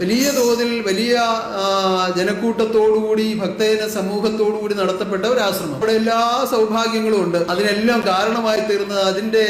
വലിയ തോതിൽ വലിയ ജനക്കൂട്ടത്തോടുകൂടി ഭക്തജന സമൂഹത്തോടുകൂടി നടത്തപ്പെട്ട ഒരു ആശ്രമം. അവിടെ എല്ലാ സൗഭാഗ്യങ്ങളും ഉണ്ട്. അതിനെല്ലാം കാരണമായി തീർന്നത് അതിന്റെ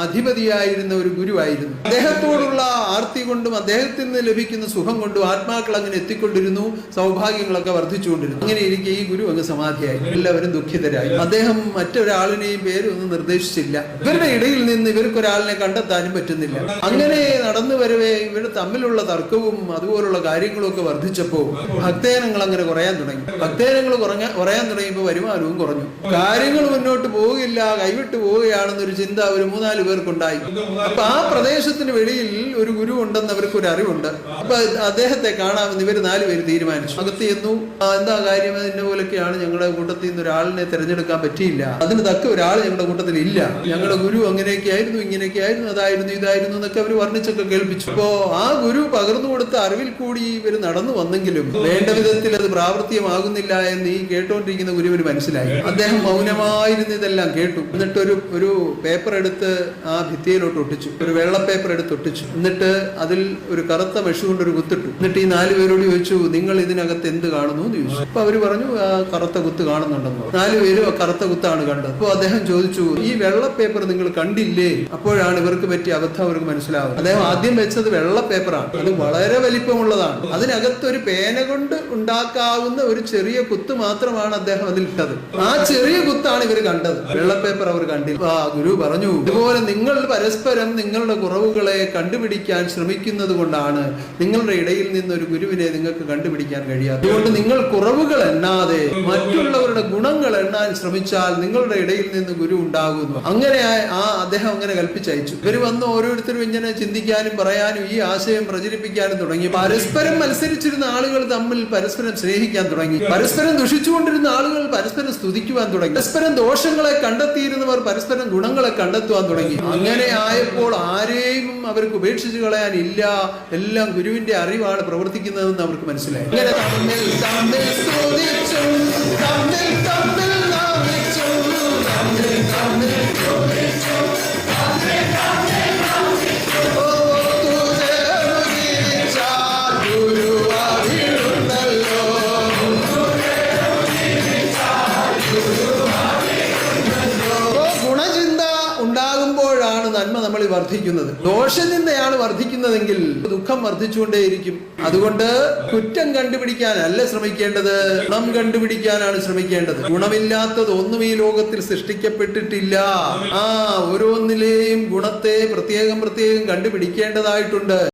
അധിപതിയായിരുന്ന ഒരു ഗുരുവായിരുന്നു. അദ്ദേഹത്തോടുള്ള ആർത്തി കൊണ്ടും അദ്ദേഹത്തിൽ നിന്ന് ലഭിക്കുന്ന സുഖം കൊണ്ടും ആത്മാക്കൾ അങ്ങനെ എത്തിക്കൊണ്ടിരുന്നു. സൗഭാഗ്യങ്ങളൊക്കെ വർദ്ധിച്ചുകൊണ്ടിരുന്നു. അങ്ങനെ ഇരിക്കെ ഈ ഗുരു അങ്ങ് സമാധിയായി. എല്ലാവരും ദുഃഖിതരായി. അദ്ദേഹം മറ്റൊരാളിനെയും പേരൊന്നും നിർദ്ദേശിച്ചില്ല. ഇവരുടെ ഇടയിൽ നിന്ന് ഇവർക്കൊരാളിനെ കണ്ടെത്താനും പറ്റുന്നില്ല. അങ്ങനെ നടന്നു വരവേ ഇവർ തമ്മിലുള്ള തർക്കവും അതുപോലുള്ള കാര്യങ്ങളൊക്കെ വർദ്ധിച്ചപ്പോൾ വർദ്ധിച്ചപ്പോ ഭക്തജനങ്ങൾ അങ്ങനെ കുറയാൻ തുടങ്ങി. ഭക്തജനങ്ങൾ കുറഞ്ഞ കുറയാൻ തുടങ്ങിയപ്പോൾ വരുമാനവും കുറഞ്ഞു. കാര്യങ്ങൾ മുന്നോട്ട് പോവുകയില്ല കൈവിട്ട് പോവുകയാണെന്നൊരു ചിന്ത ഒരു മൂന്നാൽ പേർക്കുണ്ടായി. അപ്പൊ ആ പ്രദേശത്തിന് വെളിയിൽ ഒരു ഗുരു ഉണ്ടെന്ന് അവർക്ക് ഒരു അറിവുണ്ട്. അപ്പൊ അദ്ദേഹത്തെ കാണാമെന്ന് ഇവർ നാലുപേര് തീരുമാനിച്ചു. അകത്ത് ചെന്നു. എന്താ കാര്യം? അതിന്റെ പോലൊക്കെയാണ് ഞങ്ങളുടെ കൂട്ടത്തിൽ നിന്ന് ഒരാളിനെ തിരഞ്ഞെടുക്കാൻ പറ്റിയില്ല. അതിന് തക്ക ഒരാൾ ഞങ്ങളുടെ കൂട്ടത്തിൽ ഇല്ല. ഞങ്ങളുടെ ഗുരു അങ്ങനെയൊക്കെ ആയിരുന്നു ഇങ്ങനെയൊക്കെ ആയിരുന്നു അതായിരുന്നു ഇതായിരുന്നു എന്നൊക്കെ അവർ വർണിച്ചൊക്കെ കേൾപ്പിച്ചു. അപ്പോ ആ ഗുരു പകർന്നു കൊടുത്ത അറിവിൽ കൂടി ഇവർ നടന്നു വന്നെങ്കിലും വേണ്ട വിധത്തിൽ അത് പ്രാവർത്തികമാകുന്നില്ല എന്ന് ഈ കേട്ടോണ്ടിരിക്കുന്ന ഗുരുവിന് മനസ്സിലായി. അദ്ദേഹം മൗനമായിരുന്നു ഇതെല്ലാം കേട്ടു. എന്നിട്ട് ഒരു ഒരു പേപ്പർ എടുത്ത് ആ ഭിത്തിയിലോട്ട് ഒട്ടിച്ചു. ഒരു വെള്ള പേപ്പർ എടുത്ത് ഒട്ടിച്ചു. എന്നിട്ട് അതിൽ ഒരു കറുത്ത മെഷു കൊണ്ട് ഒരു കുത്തിട്ടു. എന്നിട്ട് ഈ നാല് പേരോട് ചോദിച്ചു നിങ്ങൾ ഇതിനകത്ത് എന്ത് കാണുന്നു? എന്ന് ചോദിച്ചു. അപ്പൊ അവർ പറഞ്ഞു ആ കറുത്ത കുത്ത് കാണുന്നുണ്ടെന്ന് നാല് പേരും ആ കറുത്ത കുത്താണ് കണ്ടത്. അപ്പോൾ അദ്ദേഹം ചോദിച്ചു ഈ വെള്ള പേപ്പർ നിങ്ങൾ കണ്ടില്ലേ? അപ്പോഴാണ് ഇവർക്ക് പറ്റിയ അബദ്ധം അവർക്ക് മനസ്സിലാവുന്നത്. അദ്ദേഹം ആദ്യം വെച്ചത് വെള്ള പേപ്പറാണ് അത് വളരെ വലിപ്പമുള്ളതാണ് അതിനകത്ത് ഒരു പേന കൊണ്ട് ഉണ്ടാക്കാവുന്ന ഒരു ചെറിയ കുത്ത് മാത്രമാണ് അദ്ദേഹം അതിൽ ഇട്ടത് ആ ചെറിയ കുത്താണ് ഇവർ കണ്ടത്. വെള്ളപ്പേപ്പർ അവർ കണ്ടില്ല. ആ ഗുരു പറഞ്ഞു ഇതുപോലെ നിങ്ങൾ പരസ്പരം നിങ്ങളുടെ കുറവുകളെ കണ്ടുപിടിക്കാൻ ശ്രമിക്കുന്നത് കൊണ്ടാണ് നിങ്ങളുടെ ഇടയിൽ നിന്ന് ഒരു ഗുരുവിനെ നിങ്ങൾക്ക് കണ്ടുപിടിക്കാൻ കഴിയാതെ അതുകൊണ്ട് നിങ്ങൾ കുറവുകൾ എണ്ണാതെ മറ്റുള്ളവരുടെ ഗുണങ്ങൾ എണ്ണാൻ ശ്രമിച്ചാൽ നിങ്ങളുടെ ഇടയിൽ നിന്ന് ഗുരു ഉണ്ടാകുന്നു. അങ്ങനെ ആ അദ്ദേഹം അങ്ങനെ കൽപ്പിച്ചയച്ചു. ഇവർ വന്ന് ഓരോരുത്തരും ഇങ്ങനെ ചിന്തിക്കാനും പറയാനും ഈ ആശയം പ്രചരിപ്പിക്കാനും തുടങ്ങി. പരസ്പരം മത്സരിച്ചിരുന്ന ആളുകൾ തമ്മിൽ പരസ്പരം സ്നേഹിക്കാൻ തുടങ്ങി. പരസ്പരം ദുഷിച്ചുകൊണ്ടിരുന്ന ആളുകൾ പരസ്പരം സ്തുതിക്കുവാൻ തുടങ്ങി. പരസ്പരം ദോഷങ്ങളെ കണ്ടെത്തിയിരുന്നവർ പരസ്പരം ഗുണങ്ങളെ കണ്ടെത്തുവാൻ തുടങ്ങി. അങ്ങനെ ആയപ്പോൾ ആരെയും അവർക്ക് ഉപേക്ഷിച്ചു കളയാനില്ല എല്ലാം ഗുരുവിന്റെ അറിവാണ് പ്രവർത്തിക്കുന്നതെന്ന് അവർക്ക് മനസ്സിലായി. നന്മ നമ്മളിൽ വർദ്ധിക്കുന്നത്. ദോഷചിന്തയാണ് വർദ്ധിക്കുന്നതെങ്കിൽ ദുഃഖം വർദ്ധിച്ചുകൊണ്ടേയിരിക്കും. അതുകൊണ്ട് കുറ്റം കണ്ടുപിടിക്കാനല്ല ശ്രമിക്കേണ്ടത്. ഗുണം കണ്ടുപിടിക്കാനാണ് ശ്രമിക്കേണ്ടത്. ഗുണമില്ലാത്തത് ഒന്നും ഈ ലോകത്തിൽ സൃഷ്ടിക്കപ്പെട്ടിട്ടില്ല. ആ ഓരോന്നിലെയും ഗുണത്തെ പ്രത്യേകം പ്രത്യേകം കണ്ടുപിടിക്കേണ്ടതായിട്ടുണ്ട്.